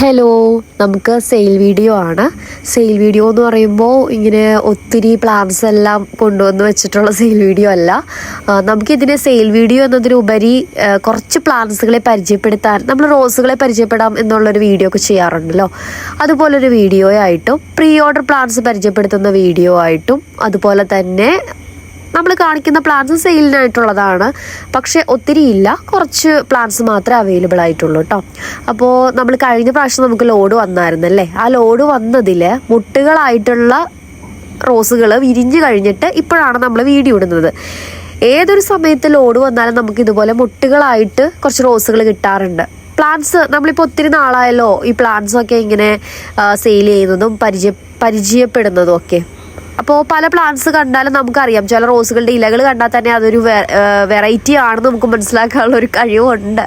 Hello നമുക്ക് sale video ആണ്. Sale video എന്ന് പറയുമ്പോൾ ഇങ്ങനെ ഒത്തിരി പ്ലാൻസ് എല്ലാം കൊണ്ടുവന്ന് വെച്ചിട്ടുള്ള സെയിൽ വീഡിയോ അല്ല. നമുക്കിതിനെ സെയിൽ വീഡിയോ എന്നതിനുപരി കുറച്ച് പ്ലാൻസുകളെ പരിചയപ്പെടുത്താൻ നമ്മൾ റോസുകളെ പരിചയപ്പെടാം എന്നുള്ളൊരു വീഡിയോ ഒക്കെ ചെയ്യാറുണ്ടല്ലോ. അതുപോലൊരു വീഡിയോ ആയിട്ടും പ്രീ ഓർഡർ പ്ലാൻസ് പരിചയപ്പെടുത്തുന്ന വീഡിയോ ആയിട്ടും അതുപോലെ തന്നെ നമ്മൾ കാണിക്കുന്ന പ്ലാൻസ് സെയിലിനായിട്ടുള്ളതാണ് പക്ഷേ ഒത്തിരി ഇല്ല. കുറച്ച് പ്ലാൻസ് മാത്രമേ അവൈലബിൾ ആയിട്ടുള്ളൂ കേട്ടോ അപ്പോൾ നമ്മൾ കഴിഞ്ഞ പ്രാവശ്യം നമുക്ക് ലോഡ് വന്നായിരുന്നല്ലേ? ആ ലോഡ് വന്നതിൽ മുട്ടുകളായിട്ടുള്ള റോസുകൾ വിരിഞ്ഞു കഴിഞ്ഞിട്ട് ഇപ്പോഴാണ് നമ്മൾ വീഡിയോ ഇടുന്നത് ഏതൊരു സമയത്ത് ലോഡ് വന്നാലും നമുക്ക് ഇതുപോലെ മുട്ടുകളായിട്ട് കുറച്ച് റോസുകൾ കിട്ടാറുണ്ട്. പ്ലാന്റ്സ് നമ്മളിപ്പോൾ ഒത്തിരി നാളായല്ലോ ഈ പ്ലാന്റ്സൊക്കെ ഇങ്ങനെ സെയിൽ ചെയ്യുന്നതും പരിചയ പരിചയപ്പെടുന്നതും ഒക്കെ. അപ്പോൾ പല പ്ലാന്റ്സ് കണ്ടാലും നമുക്കറിയാം. ചില റോസുകളുടെ ഇലകൾ കണ്ടാൽ തന്നെ അതൊരു വെറൈറ്റി ആണെന്ന് നമുക്ക് മനസ്സിലാക്കാനുള്ള ഒരു കഴിവുണ്ട്.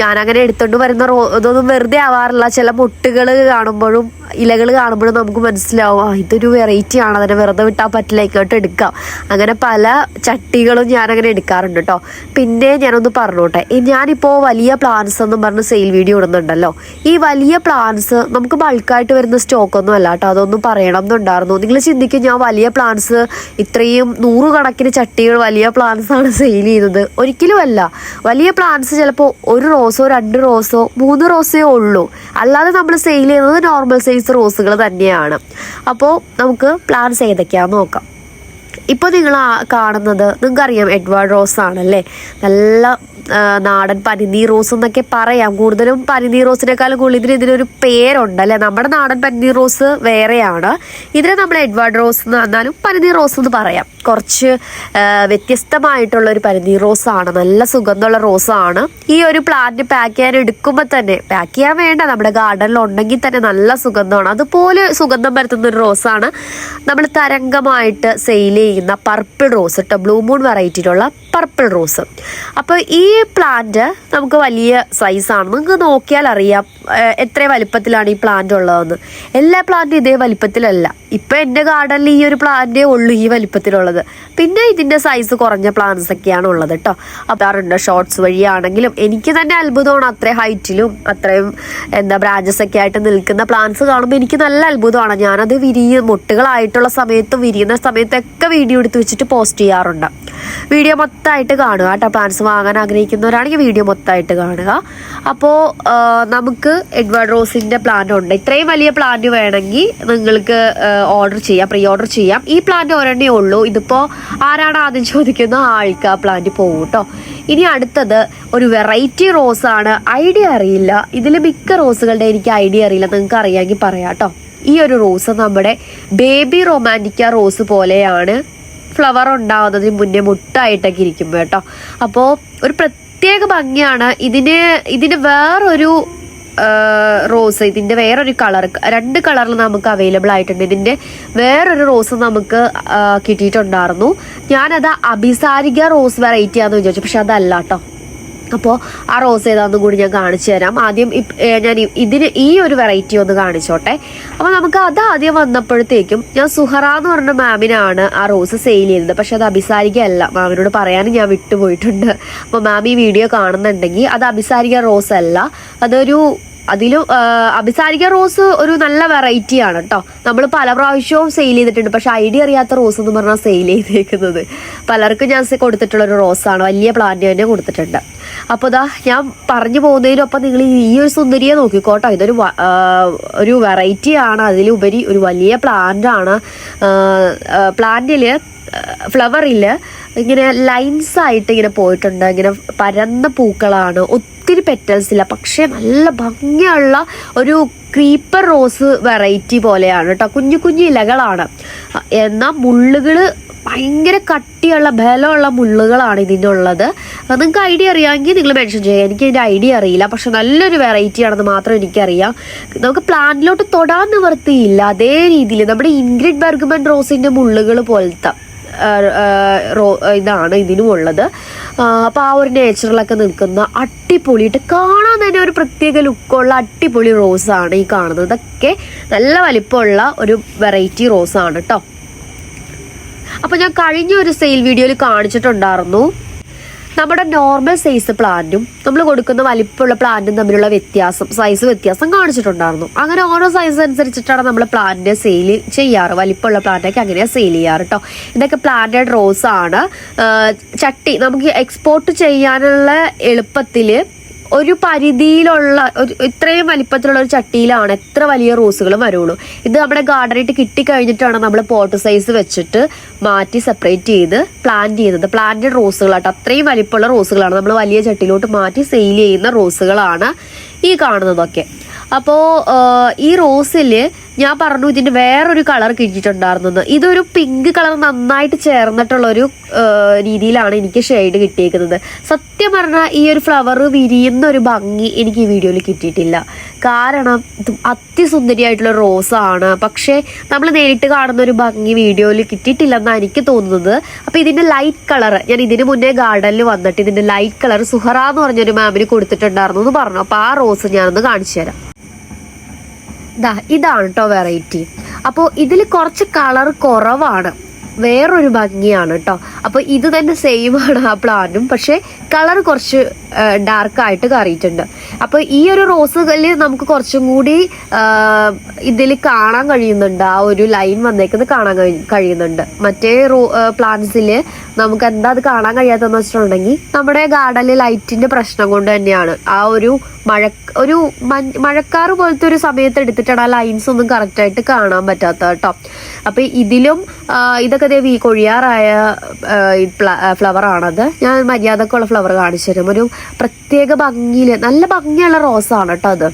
ഞാനങ്ങനെ എടുത്തുകൊണ്ട് വരുന്ന റോ ഇതൊന്നും വെറുതെ ആവാറില്ല. ചില മുട്ടുകൾ കാണുമ്പോഴും ഇലകൾ കാണുമ്പോഴും നമുക്ക് മനസ്സിലാവും ആ ഇതൊരു വെറൈറ്റി ആണ്. അതിനെ വെറുതെ വിട്ടാൽ പറ്റില്ല. ഇങ്ങോട്ട് എടുക്കാം. അങ്ങനെ പല ചട്ടികളും ഞാനങ്ങനെ എടുക്കാറുണ്ട് കേട്ടോ പിന്നെ ഞാനൊന്ന് പറഞ്ഞോട്ടെ. ഞാനിപ്പോൾ വലിയ പ്ലാന്റ്സ് എന്നും പറഞ്ഞ് സെയിൽ വീഡിയോ ഇടുന്നുണ്ടല്ലോ. ഈ വലിയ പ്ലാന്റ്സ് നമുക്ക് ബൾക്കായിട്ട് വരുന്ന സ്റ്റോക്കൊന്നും അല്ല കേട്ടോ അതൊന്നും പറയണം എന്നുണ്ടായിരുന്നു. നിങ്ങൾ ചിന്തിക്കും ഞാൻ വലിയ പ്ലാന്റ്സ് ഇത്രയും നൂറുകണക്കിന് ചട്ടികൾ വലിയ പ്ലാന്റ്സ് ആണ് സെയിൽ ചെയ്യുന്നത്. ഒരിക്കലും അല്ല വലിയ പ്ലാന്റ്സ് ചിലപ്പോൾ ഒരു റോസോ രണ്ട് റോസോ മൂന്ന് റോസേ ഉള്ളൂ. അല്ലാതെ നമ്മൾ സെയിൽ ചെയ്യുന്നത് നോർമൽ സൈസ് റോസുകൾ തന്നെയാണ്. അപ്പോൾ നമുക്ക് പ്ലാന്റ്സ് ഏതൊക്കെയാണെന്ന് നോക്കാം. ഇപ്പോൾ നിങ്ങൾ കാണുന്നത് നിങ്ങൾക്കറിയാം എഡ്വാർഡ് റോസ് ആണല്ലേ? നല്ല നാടൻ പനിനീർ റോസ് എന്നൊക്കെ പറയാം. കൂടുതലും പനിനീർ റോസിനേക്കാളും കൂടുതൽ ഇതിന് ഇതിനൊരു പേരുണ്ട് അല്ലേ? നമ്മുടെ നാടൻ പനിനീർ റോസ് വേറെയാണ്. ഇതിനെ നമ്മൾ എഡ്വാർഡ് റോസ് എന്ന് പറഞ്ഞാലും പനിനീർ റോസ് എന്ന് പറയാം. കുറച്ച് വ്യത്യസ്തമായിട്ടുള്ള ഒരു പനിനീർ ആണ് നല്ല സുഗന്ധമുള്ള റോസ് ആണ് ഈ ഒരു പ്ലാന്റ് പാക്ക് ചെയ്യാൻ എടുക്കുമ്പോൾ തന്നെ പാക്ക് ചെയ്യാൻ വേണ്ട. നമ്മുടെ ഗാർഡനിൽ ഉണ്ടെങ്കിൽ തന്നെ നല്ല സുഗന്ധമാണ്. അതുപോലെ സുഗന്ധം പരത്തുന്ന ഒരു റോസാണ്. നമ്മൾ തരംഗമായിട്ട് സെയിൽ ചെയ്യുന്ന പർപ്പിൾ റോസ് കേട്ടോ ബ്ലൂ മൂൺ വെറൈറ്റിയിലുള്ള പർപ്പിൾ റോസ് അപ്പോൾ ഈ പ്ലാന്റ് നമുക്ക് വലിയ സൈസാണ് നിങ്ങൾക്ക് നോക്കിയാൽ അറിയാം. എത്ര വലിപ്പത്തിലാണ് ഈ പ്ലാന്റ് ഉള്ളതെന്ന്. എല്ലാ പ്ലാന്റും ഇതേ വലിപ്പത്തിലല്ല. ഇപ്പൊ എന്റെ ഗാർഡനിൽ ഈ ഒരു പ്ലാന്റേ ഉള്ളൂ ഈ വലിപ്പത്തിലുള്ളത്. പിന്നെ ഇതിന്റെ സൈസ് കുറഞ്ഞ പ്ലാന്റ്സ് ഒക്കെയാണ് ഉള്ളത് കേട്ടോ അപ്പാറുണ്ട് ഷോർട്സ് വഴിയാണെങ്കിലും എനിക്ക് തന്നെ അത്ഭുതമാണ് അത്രയും ഹൈറ്റിലും അത്രയും എന്താ ബ്രാഞ്ചസ് ഒക്കെ ആയിട്ട് നിൽക്കുന്ന പ്ലാന്റ്സ് കാണുമ്പോൾ എനിക്ക് നല്ല അത്ഭുതമാണ്. ഞാനത് വിരിയ മുട്ടുകളായിട്ടുള്ള സമയത്തും വിരിയുന്ന സമയത്തൊക്കെ വീഡിയോ എടുത്ത് വെച്ചിട്ട് പോസ്റ്റ് ചെയ്യാറുണ്ട്. വീഡിയോ മൊത്തമായിട്ട് കാണുക കേട്ടോ പ്ലാന്റ്സ് വാങ്ങാൻ ആഗ്രഹിക്കുന്നവരാണെങ്കിൽ വീഡിയോ മൊത്തമായിട്ട് കാണുക. അപ്പോൾ നമുക്ക് എഡ്വേർഡ് റോസിന്റെ പ്ലാന്റ് ഉണ്ട്. ഇത്രയും വലിയ പ്ലാന്റ് വേണമെങ്കിൽ നിങ്ങൾക്ക് ഓർഡർ ചെയ്യാം പ്രീ ഓർഡർ ചെയ്യാം. ഈ പ്ലാന്റ് ഒരെണ്ണേ ഉള്ളൂ. ഇതിപ്പോൾ ആരാണ് ആദ്യം ചോദിക്കുന്ന ആൾക്ക് ആ പ്ലാന്റ് പോകും കേട്ടോ ഇനി അടുത്തത് ഒരു വെറൈറ്റി റോസ് ആണ്. ഐഡിയ അറിയില്ല. ഇതിൽ മിക്ക റോസുകളുടെ എനിക്ക് ഐഡിയ അറിയില്ല. നിങ്ങൾക്ക് അറിയാമെങ്കിൽ പറയാം കേട്ടോ ഈ ഒരു റോസ് നമ്മുടെ ബേബി റൊമാന്റിക്ക റോസ് പോലെയാണ്. ഫ്ലവർ ഉണ്ടാവുന്നതിന് മുന്നേ മുട്ടായിട്ടൊക്കെ ഇരിക്കുമ്പോൾ കേട്ടോ. അപ്പോൾ ഒരു പ്രത്യേക ഭംഗിയാണ്. ഇതിന് ഇതിന് വേറൊരു റോസ് ഇതിന്റെ വേറൊരു കളർ രണ്ട് കളറിൽ നമുക്ക് അവൈലബിൾ ആയിട്ടുണ്ട്. ഇതിന്റെ വേറൊരു റോസ് നമുക്ക് കിട്ടിയിട്ടുണ്ടായിരുന്നു. ഞാനത് അഭിസാരിക റോസ് വെറൈറ്റി ആണെന്ന് വിചാരിച്ചു. പക്ഷെ അതല്ല കേട്ടോ. അപ്പോൾ ആ റോസ് ഏതാണെന്നും കൂടി ഞാൻ കാണിച്ചു തരാം. ആദ്യം ഞാൻ ഇതിന് ഈ ഒരു വെറൈറ്റി ഒന്ന് കാണിച്ചോട്ടെ. അപ്പോൾ നമുക്ക് അത് ആദ്യം വന്നപ്പോഴത്തേക്കും ഞാൻ സുഹറ എന്ന് പറഞ്ഞ മാമിനാണ് ആ റോസ് സെയിൽ ചെയ്തത്. പക്ഷെ അത് അഭിസാരികയല്ല. മാമിനോട് പറയാനും ഞാൻ വിട്ടുപോയിട്ടുണ്ട്. അപ്പോൾ മാം ഈ വീഡിയോ കാണുന്നുണ്ടെങ്കിൽ അത് അഭിസാരിക റോസ് അല്ല. അതൊരു അതിലും അഭിസാരിക്ക അഭിസാരിക റോസ് ഒരു നല്ല വെറൈറ്റി ആണ് കേട്ടോ നമ്മൾ പല പ്രാവശ്യവും സെയിൽ ചെയ്തിട്ടുണ്ട്. പക്ഷെ ഐഡിയ അറിയാത്ത റോസ് എന്ന് പറഞ്ഞാൽ സെയിൽ ചെയ്തേക്കുന്നത്. പലർക്കും ഞാൻ കൊടുത്തിട്ടുള്ള ഒരു റോസാണ് വലിയ പ്ലാന്റ് തന്നെ കൊടുത്തിട്ടുണ്ട്. അപ്പോൾ ഇതാ ഞാൻ പറഞ്ഞു പോകുന്നതിനൊപ്പം നിങ്ങൾ ഈ ഒരു സുന്ദരിയെ നോക്കിക്കോട്ടോ. ഇതൊരു ഒരു വെറൈറ്റി ആണ്. അതിലുപരി ഒരു വലിയ പ്ലാന്റ് ആണ്. പ്ലാന്റിൽ ഫ്ലവറിൽ ഇങ്ങനെ ലൈൻസ് ആയിട്ട് ഇങ്ങനെ പോയിട്ടുണ്ട്. ഇങ്ങനെ പരന്ന പൂക്കളാണ്. ഒത്തിരി പെറ്റൽസ് ഇല്ല. പക്ഷേ നല്ല ഭംഗിയുള്ള ഒരു ക്രീപ്പർ റോസ് വെറൈറ്റി പോലെയാണ് കേട്ടോ കുഞ്ഞു കുഞ്ഞു ഇലകളാണ്. എന്നാൽ മുള്ളുകൾ ഭയങ്കര കട്ടിയുള്ള ബലമുള്ള മുള്ളുകളാണ് ഇതിനുള്ളത്. നിങ്ങൾക്ക് ഐഡിയ അറിയാമെങ്കിൽ നിങ്ങൾ മെൻഷൻ ചെയ്യുക. എനിക്ക് ഇതിന്റെ ഐഡിയ അറിയില്ല. പക്ഷെ നല്ലൊരു വെറൈറ്റി ആണെന്ന് മാത്രം എനിക്കറിയാം. നമുക്ക് പ്ലാന്റിലോട്ട് തൊടാൻ നിവർത്തിയില്ല അതേ രീതിയിൽ നമ്മുടെ ഇൻഗ്രിഡ് ബർഗ്മൻ റോസിന്റെ മുള്ളുകൾ പോലത്തെ ഇതാണ് ഇതിനും ഉള്ളത് അപ്പോൾ ആ ഒരു നേച്ചറിലൊക്കെ നിൽക്കുന്ന അടിപൊളിയിട്ട് കാണാൻ തന്നെ ഒരു പ്രത്യേക ലുക്കുള്ള അടിപൊളി റോസാണ് ഈ കാണുന്നത്. ഇതൊക്കെ നല്ല വലിപ്പമുള്ള ഒരു വെറൈറ്റി റോസാണ് കേട്ടോ അപ്പോൾ ഞാൻ കഴിഞ്ഞ ഒരു സെയിൽ വീഡിയോയിൽ കാണിച്ചിട്ടുണ്ടായിരുന്നു. നമ്മുടെ നോർമൽ സൈസ് പ്ലാന്റും നമ്മൾ കൊടുക്കുന്ന വലിപ്പമുള്ള പ്ലാന്റും തമ്മിലുള്ള വ്യത്യാസം സൈസ് വ്യത്യാസം കാണിച്ചിട്ടുണ്ടായിരുന്നു. അങ്ങനെ ഓരോ സൈസ് അനുസരിച്ചിട്ടാണ് നമ്മൾ പ്ലാന്റിനെ സെയിൽ ചെയ്യാറ്. വലിപ്പമുള്ള പ്ലാന്റൊക്കെ അങ്ങനെയാണ് സെയിൽ ചെയ്യാറ് കേട്ടോ ഇതൊക്കെ പ്ലാന്റഡ് റോസ് ആണ്. ചട്ടി നമുക്ക് എക്സ്പോർട്ട് ചെയ്യാനുള്ള എളുപ്പത്തിൽ ഒരു പരിധിയിലുള്ള ഒരു ഇത്രയും വലിപ്പത്തിലുള്ള ഒരു ചട്ടിയിലാണ് എത്ര വലിയ റോസുകൾ വരുള്ളൂ. ഇത് നമ്മുടെ ഗാർഡനായിട്ട് കിട്ടിക്കഴിഞ്ഞിട്ടാണ് നമ്മൾ പോട്ട് സൈസ് വെച്ചിട്ട് മാറ്റി സെപ്പറേറ്റ് ചെയ്ത് പ്ലാന്റ് ചെയ്യുന്നത്. പ്ലാന്റഡ് റോസുകളാട്ടോ. അത്രയും വലിപ്പമുള്ള റോസുകളാണ്. നമ്മൾ വലിയ ചട്ടിയിലോട്ട് മാറ്റി സെയിൽ ചെയ്യുന്ന റോസുകളാണ് ഈ കാണുന്നതൊക്കെ. അപ്പോൾ ഈ റോസിൽ ഞാൻ പറഞ്ഞു ഇതിന്റെ വേറൊരു കളർ കിട്ടിയിട്ടുണ്ടായിരുന്നു ഇതൊരു പിങ്ക് കളർ നന്നായിട്ട് ചേർന്നിട്ടുള്ള ഒരു രീതിയിലാണ് എനിക്ക് ഷെയ്ഡ് കിട്ടിയേക്കുന്നത്. സത്യം പറഞ്ഞാൽ ഈ ഒരു ഫ്ലവർ വിരിയുന്ന ഒരു ഭംഗി എനിക്ക് ഈ വീഡിയോയിൽ കിട്ടിയിട്ടില്ല. കാരണം അതിസുന്ദരിയായിട്ടുള്ള റോസാണ് പക്ഷേ നമ്മൾ നേരിട്ട് കാണുന്ന ഒരു ഭംഗി വീഡിയോയിൽ കിട്ടിയിട്ടില്ലെന്നാണ് എനിക്ക് തോന്നുന്നത്. അപ്പോൾ ഇതിന്റെ ലൈറ്റ് കളർ ഞാൻ ഇതിന് മുന്നേ ഗാർഡനിൽ വന്നിട്ട് ഇതിന്റെ ലൈറ്റ് കളർ സുഹറ എന്ന് പറഞ്ഞൊരു മാമിന് കൊടുത്തിട്ടുണ്ടായിരുന്നു എന്ന് പറഞ്ഞു. അപ്പോൾ ആ റോസ് ഞാനൊന്ന് കാണിച്ചു തരാം. ദാ ഇതാണ് കേട്ടോ വെറൈറ്റി അപ്പോൾ ഇതിൽ കുറച്ച് കളർ കുറവാണ്. വേറൊരു ഭംഗിയാണ് കേട്ടോ അപ്പോൾ ഇത് തന്നെ സെയിം ആണ് ആ പ്ലാന്റും പക്ഷേ കളർ കുറച്ച് ഡാർക്ക് ആയിട്ട് കറിയിട്ടുണ്ട്. അപ്പോൾ ഈ ഒരു റോസുകളിൽ നമുക്ക് കുറച്ചും കൂടി ഇതിൽ കാണാൻ കഴിയുന്നുണ്ട്. ആ ഒരു ലൈൻ വന്നേക്കുന്നത് കാണാൻ കഴിയുന്നുണ്ട്. മറ്റേ റോ പ്ലാന്റ്സിൽ നമുക്ക് എന്താ അത് കാണാൻ കഴിയാത്തതെന്ന് വെച്ചിട്ടുണ്ടെങ്കിൽ നമ്മുടെ ഗാർഡനിൽ ലൈറ്റിന്റെ പ്രശ്നം കൊണ്ട് തന്നെയാണ്. ആ ഒരു മഴ ഒരു മഴക്കാറ് പോലത്തെ ഒരു സമയത്ത് എടുത്തിട്ടാണ് ആ ലൈൻസ് ഒന്നും കറക്റ്റ് ആയിട്ട് കാണാൻ പറ്റാത്ത കേട്ടോ. അപ്പൊ ഇതിലും ഇതൊക്കെ ദേ വീ കൊഴിയാറായ ഫ്ലവർ ആണത്. ഞാൻ മര്യാദക്കുള്ള ഫ്ലവർ കാണിച്ചു തരും. ഒരു പ്രത്യേക ഭംഗിയിൽ നല്ല ഭംഗിയുള്ള റോസാണ് കേട്ടോ അത്.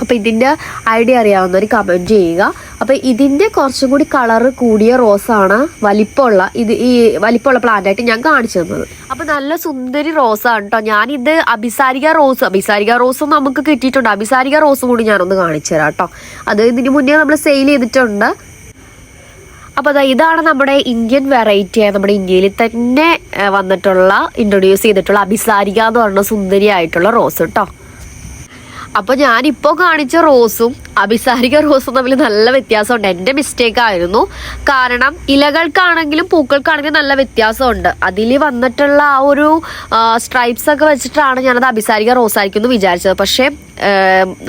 അപ്പോൾ ഇതിന്റെ ഐഡിയ അറിയാവുന്നവർ കമന്റ് ചെയ്യുക. അപ്പോൾ ഇതിന്റെ കുറച്ചും കൂടി കളർ കൂടിയ റോസാണ് വലിപ്പമുള്ള ഇത് ഈ വലിപ്പമുള്ള പ്ലാന്റ് ആയിട്ട് ഞാൻ കാണിച്ചു തന്നത്. അപ്പൊ നല്ല സുന്ദരി റോസാണ് കേട്ടോ. ഞാനിത് അഭിസാരിക റോസ് അഭിസാരിക റോസും നമുക്ക് കിട്ടിയിട്ടുണ്ട്. അഭിസാരിക റോസും കൂടി ഞാനൊന്ന് കാണിച്ചു തരാം കേട്ടോ. അത് ഇതിന് മുന്നേ നമ്മൾ സെയിൽ ചെയ്തിട്ടുണ്ട്. അപ്പോൾ അതാ ഇതാണ് നമ്മുടെ ഇന്ത്യൻ വെറൈറ്റി ആയ നമ്മുടെ ഇന്ത്യയിൽ തന്നെ വന്നിട്ടുള്ള ഇൻട്രൊഡ്യൂസ് ചെയ്തിട്ടുള്ള അഭിസാരിക എന്ന് പറഞ്ഞ സുന്ദരിയായിട്ടുള്ള റോസ് കേട്ടോ. അപ്പൊ ഞാനിപ്പോ കാണിച്ച റോസും അഭിസാരിക റോസും തമ്മിൽ നല്ല വ്യത്യാസമുണ്ട്. എന്റെ മിസ്റ്റേക്ക് ആയിരുന്നു. കാരണം ഇലകൾക്കാണെങ്കിലും പൂക്കൾക്കാണെങ്കിലും നല്ല വ്യത്യാസമുണ്ട്. അതിൽ വന്നിട്ടുള്ള ആ ഒരു സ്ട്രൈപ്സ് ഒക്കെ വെച്ചിട്ടാണ് ഞാനത് അഭിസാരിക റോസ് ആയിരിക്കും എന്ന് വിചാരിച്ചത്. പക്ഷേ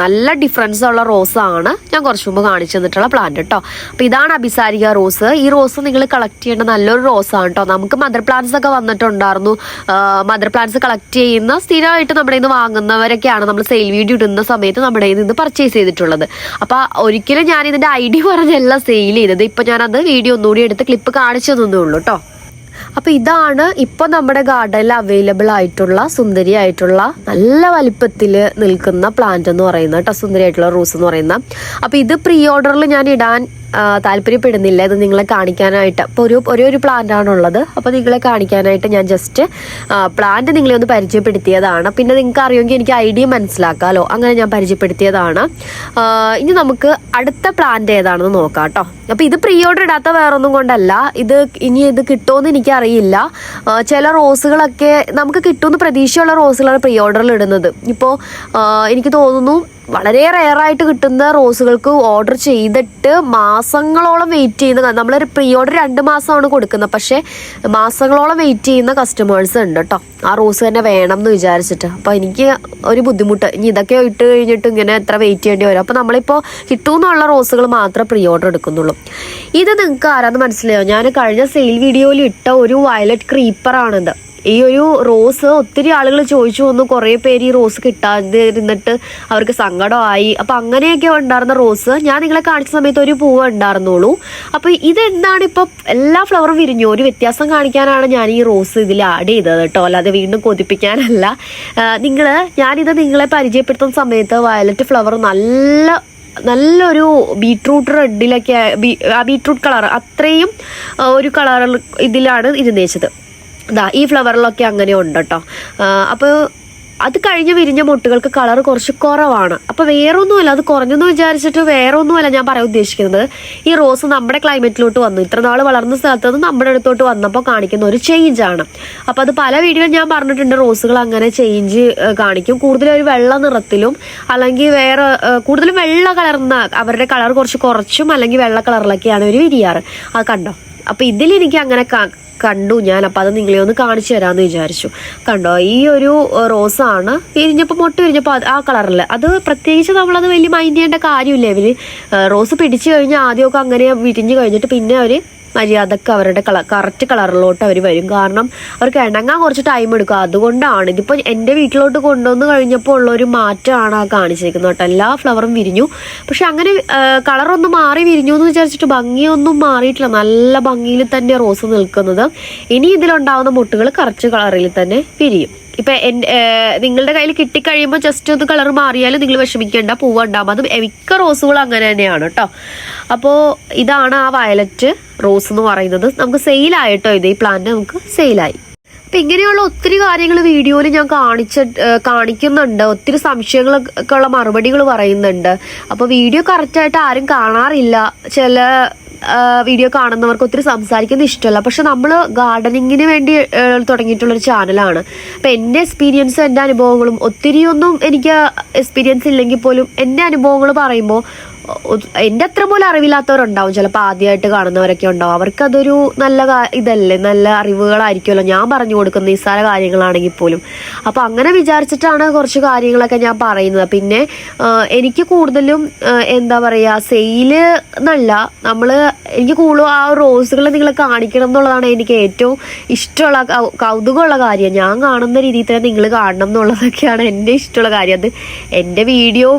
നല്ല ഡിഫറൻസ് ഉള്ള റോസ് റോസാണ് ഞാൻ കുറച്ച് മുമ്പ് കാണിച്ചു തന്നിട്ടുള്ള പ്ലാന്റ് കേട്ടോ അപ്പൊ ഇതാണ് അഭിസാരിക റോസ്. ഈ റോസ് നിങ്ങൾ കളക്ട് ചെയ്യേണ്ട നല്ലൊരു റോസ് റോസാണ് കേട്ടോ നമുക്ക് മദർ പ്ലാന്റ്സ് ഒക്കെ വന്നിട്ടുണ്ടായിരുന്നു. മദർ പ്ലാന്റ്സ് കളക്ട് ചെയ്യുന്ന സ്ഥിരമായിട്ട് നമ്മുടെ നിന്ന് വാങ്ങുന്നവരൊക്കെയാണ് നമ്മൾ സെയിൽ വീഡിയോ ഇടുന്ന സമയത്ത് നമ്മുടെ നിന്ന് പർച്ചേസ് ചെയ്തിട്ടുള്ളത്. അപ്പൊ ഒരിക്കലും ഞാൻ ഇതിന്റെ ഐ ഡി പറഞ്ഞല്ല സെയിൽ ചെയ്തത്. ഇപ്പൊ ഞാനത് വീഡിയോ ഒന്നുകൂടി എടുത്ത് ക്ലിപ്പ് കാണിച്ചു തന്നേ ഉള്ളൂ കേട്ടോ അപ്പൊ ഇതാണ് ഇപ്പൊ നമ്മുടെ ഗാർഡനിൽ അവൈലബിൾ ആയിട്ടുള്ള സുന്ദരി ആയിട്ടുള്ള നല്ല വലിപ്പത്തിൽ നിൽക്കുന്ന പ്ലാന്റ് എന്ന് പറയുന്നത് കേട്ടോ സുന്ദരിയായിട്ടുള്ള റോസ് എന്ന് പറയുന്ന. അപ്പോൾ ഇത് പ്രീ ഓർഡറിൽ ഞാൻ ഇടാൻ താല്പര്യപ്പെടുന്നില്ല. ഇത് നിങ്ങളെ കാണിക്കാനായിട്ട്. അപ്പോൾ ഒരു ഒരേ ഒരു പ്ലാന്റ് ആണുള്ളത്. അപ്പോൾ നിങ്ങളെ കാണിക്കാനായിട്ട് ഞാൻ ജസ്റ്റ് പ്ലാന്റ് നിങ്ങളെ ഒന്ന് പരിചയപ്പെടുത്തിയതാണ്. പിന്നെ നിങ്ങൾക്ക് അറിയുമെങ്കിൽ എനിക്ക് ഐഡിയ മനസ്സിലാക്കാമല്ലോ അങ്ങനെ ഞാൻ പരിചയപ്പെടുത്തിയതാണ്. ഇനി നമുക്ക് അടുത്ത പ്ലാന്റ് ഏതാണെന്ന് നോക്കാം കേട്ടോ. അപ്പോൾ ഇത് പ്രീ ഓർഡർ ഇടാത്ത വേറൊന്നും കൊണ്ടല്ല. ഇത് ഇനി ഇത് കിട്ടുമെന്ന് എനിക്കറിയില്ല. ചില റോസുകളൊക്കെ നമുക്ക് കിട്ടുമെന്ന് പ്രതീക്ഷയുള്ള റോസുകളാണ് പ്രീ ഓർഡറിൽ ഇടുന്നത്. ഇപ്പോൾ എനിക്ക് തോന്നുന്നു വളരെ റെയറായിട്ട് കിട്ടുന്ന റോസുകൾക്ക് ഓർഡർ ചെയ്തിട്ട് മാസങ്ങളോളം വെയിറ്റ് ചെയ്യുന്ന നമ്മളൊരു പ്രീ ഓർഡർ രണ്ട് മാസമാണ് കൊടുക്കുന്നത്. പക്ഷേ മാസങ്ങളോളം വെയിറ്റ് ചെയ്യുന്ന കസ്റ്റമേഴ്സ് ഉണ്ട് കേട്ടോ ആ റോസ് തന്നെ വേണം എന്ന് വിചാരിച്ചിട്ട്. അപ്പോൾ എനിക്ക് ഒരു ബുദ്ധിമുട്ട്. ഇനി ഇതൊക്കെ ഇട്ട് കഴിഞ്ഞിട്ട് ഇങ്ങനെ എത്ര വെയിറ്റ് ചെയ്യേണ്ടി വരും? അപ്പോൾ നമ്മളിപ്പോൾ കിട്ടുമെന്നുള്ള റോസുകൾ മാത്രം പ്രീ ഓർഡർ എടുക്കുന്നുള്ളൂ. ഇത് നിങ്ങൾക്ക് ആരാന്ന് മനസ്സിലായോ? ഞാൻ കഴിഞ്ഞ സെയിൽ വീഡിയോയിൽ ഇട്ട ഒരു വയലറ്റ് ക്രീപ്പറാണിത് ഈ ഒരു റോസ് ഒത്തിരി ആളുകൾ ചോദിച്ചു വന്നു. കുറേ പേര് ഈ റോസ് കിട്ടാതെ ഇരുന്നിട്ട് അവർക്ക് സങ്കടമായി. അപ്പം അങ്ങനെയൊക്കെ ഉണ്ടായിരുന്ന റോസ് ഞാൻ നിങ്ങളെ കാണിച്ച സമയത്ത് ഒരു പൂവ് ഉണ്ടായിരുന്നുള്ളൂ. അപ്പോൾ ഇതെന്താണ് ഇപ്പൊ എല്ലാ ഫ്ലവറും വിരിഞ്ഞു. ഒരു വ്യത്യാസം കാണിക്കാനാണ് ഞാൻ ഈ റോസ് ഇതിൽ ആഡ് ചെയ്തത് കേട്ടോ. അല്ലാതെ വീണ്ടും കൊതിപ്പിക്കാനല്ല. നിങ്ങൾ ഞാനിത് നിങ്ങളെ പരിചയപ്പെടുത്തുന്ന സമയത്ത് വയലറ്റ് ഫ്ലവർ നല്ല നല്ലൊരു ബീട്രൂട്ട് റെഡിലൊക്കെ ആ ബീട്രൂട്ട് കളർ അത്രയും ഒരു കളർ ഇതിലാണ് ഇരുന്നേച്ചത് ദാ ഈ ഫ്ലവറിലൊക്കെ അങ്ങനെ ഉണ്ട് കേട്ടോ അപ്പോൾ അത് കഴിഞ്ഞ് വിരിഞ്ഞ മുട്ടുകൾക്ക് കളർ കുറച്ച് കുറവാണ്. അപ്പോൾ വേറെ ഒന്നുമല്ല അത് കുറഞ്ഞെന്ന് വിചാരിച്ചിട്ട് വേറെ ഒന്നുമല്ല ഞാൻ പറയാൻ ഉദ്ദേശിക്കുന്നത്. ഈ റോസ് നമ്മുടെ ക്ലൈമറ്റിലോട്ട് വന്നു. ഇത്ര നാൾ വളർന്ന സ്ഥലത്ത് നിന്ന് നമ്മുടെ അടുത്തോട്ട് വന്നപ്പോൾ കാണിക്കുന്ന ഒരു ചേഞ്ച് ആണ്. അപ്പോൾ അത് പല വീഡിയോയിൽ ഞാൻ പറഞ്ഞിട്ടുണ്ട് റോസുകൾ അങ്ങനെ ചേഞ്ച് കാണിക്കും. കൂടുതലും ഒരു വെള്ള നിറത്തിലും അല്ലെങ്കിൽ വേറെ കൂടുതലും വെള്ള കളർന്ന അവരുടെ കളർ കുറച്ച് കുറച്ചും അല്ലെങ്കിൽ വെള്ള കളറിലൊക്കെയാണ് അവർ വിരിയാറ്. അത് കണ്ടോ? അപ്പോൾ ഇതിൽ എനിക്ക് അങ്ങനെ കണ്ടു ഞാൻ. അപ്പോൾ അത് നിങ്ങളെ ഒന്ന് കാണിച്ചു തരാമെന്ന് വിചാരിച്ചു. കണ്ടോ? ഈ ഒരു റോസാണ് വിരിഞ്ഞപ്പോൾ മുട്ട വിരിഞ്ഞപ്പോൾ ആ കളറിൽ അത് പ്രത്യേകിച്ച് നമ്മളത് വലിയ മൈൻഡ് ചെയ്യേണ്ട കാര്യമില്ല ഇവർ റോസ് പിടിച്ചു കഴിഞ്ഞാൽ ആദ്യമൊക്കെ അങ്ങനെ വിരിഞ്ഞു കഴിഞ്ഞിട്ട് പിന്നെ അവർ മര്യാദയ്ക്ക് അവരുടെ കളർ കറക്റ്റ് കളറിലോട്ട് അവർ വരും. കാരണം അവർക്ക് ഇണങ്ങാൻ കുറച്ച് ടൈം എടുക്കും. അതുകൊണ്ടാണ് ഇതിപ്പോൾ എന്റെ വീട്ടിലോട്ട് കൊണ്ടുവന്ന് കഴിഞ്ഞപ്പോൾ ഉള്ള ഒരു മാറ്റമാണ് ആ കാണിച്ചിരിക്കുന്നത് കേട്ടോ. എല്ലാ ഫ്ലവറും വിരിഞ്ഞു. പക്ഷെ അങ്ങനെ കളറൊന്നും മാറി വിരിഞ്ഞു എന്ന് വിചാരിച്ചിട്ട് ഭംഗിയൊന്നും മാറിയിട്ടില്ല. നല്ല ഭംഗിയിൽ തന്നെ റോസ് നിൽക്കുന്നത്. ഇനി ഇതിലുണ്ടാവുന്ന മുട്ടുകൾ കറച്ച് കളറിൽ തന്നെ വിരിയും. ഇപ്പൊ നിങ്ങളുടെ കയ്യിൽ കിട്ടിക്കഴിയുമ്പോൾ ജസ്റ്റ് ഒന്ന് കളർ മാറിയാലും നിങ്ങൾ വിഷമിക്കേണ്ട പൂവ് ഉണ്ടാവും അത് മിക്ക റോസുകളും അങ്ങനെ തന്നെയാണ് കേട്ടോ. അപ്പോ ഇതാണ് ആ വയലറ്റ് റോസ് എന്ന് പറയുന്നത്. നമുക്ക് സെയിലായിട്ടോ ഇത്? ഈ പ്ലാന്റ് നമുക്ക് സെയിലായി അപ്പൊ ഇങ്ങനെയുള്ള ഒത്തിരി കാര്യങ്ങൾ വീഡിയോയിൽ ഞാൻ കാണിച്ച കാണിക്കുന്നുണ്ട്. ഒത്തിരി സംശയങ്ങളൊക്കെ ഉള്ള മറുപടികൾ പറയുന്നുണ്ട്. അപ്പൊ വീഡിയോ കറക്റ്റായിട്ട് ആരും കാണാറില്ല. ചില വീഡിയോ കാണുന്നവർക്ക് ഒത്തിരി സംസാരിക്കുന്നത് ഇഷ്ടമല്ല. പക്ഷെ നമ്മൾ ഗാർഡനിങ്ങിന് വേണ്ടി തുടങ്ങിയിട്ടുള്ളൊരു ചാനലാണ് അപ്പം എന്റെ എക്സ്പീരിയൻസും എന്റെ അനുഭവങ്ങളും ഒത്തിരിയൊന്നും എനിക്ക് എക്സ്പീരിയൻസ് ഇല്ലെങ്കിൽ പോലും എന്റെ അനുഭവങ്ങൾ പറയുമ്പോൾ എന്റെ അത്ര പോലും അറിവില്ലാത്തവരുണ്ടാവും. ചിലപ്പോൾ ആദ്യമായിട്ട് കാണുന്നവരൊക്കെ ഉണ്ടാവും. അവർക്കതൊരു നല്ല ഇതല്ലേ? നല്ല അറിവുകളായിരിക്കുമല്ലോ. ഞാൻ പറഞ്ഞു കൊടുക്കുന്ന നിസ്സാര കാര്യങ്ങളാണെങ്കിൽ പോലും. അപ്പോൾ അങ്ങനെ വിചാരിച്ചിട്ടാണ് കുറച്ച് കാര്യങ്ങളൊക്കെ ഞാൻ പറയുന്നത്. പിന്നെ എനിക്ക് കൂടുതലും എന്താ പറയാ സെയിൽ എന്നല്ല നമ്മൾ എനിക്ക് കൂടുതലും ആ റോസുകൾ നിങ്ങൾ കാണിക്കണം എന്നുള്ളതാണ് എനിക്ക് ഏറ്റവും ഇഷ്ടമുള്ള കൗതുകമുള്ള കാര്യം. ഞാൻ കാണുന്ന രീതിയിൽ തന്നെ നിങ്ങൾ കാണണം എന്നുള്ളതൊക്കെയാണ് എന്റെ ഇഷ്ടമുള്ള കാര്യം. അത് എന്റെ വീഡിയോ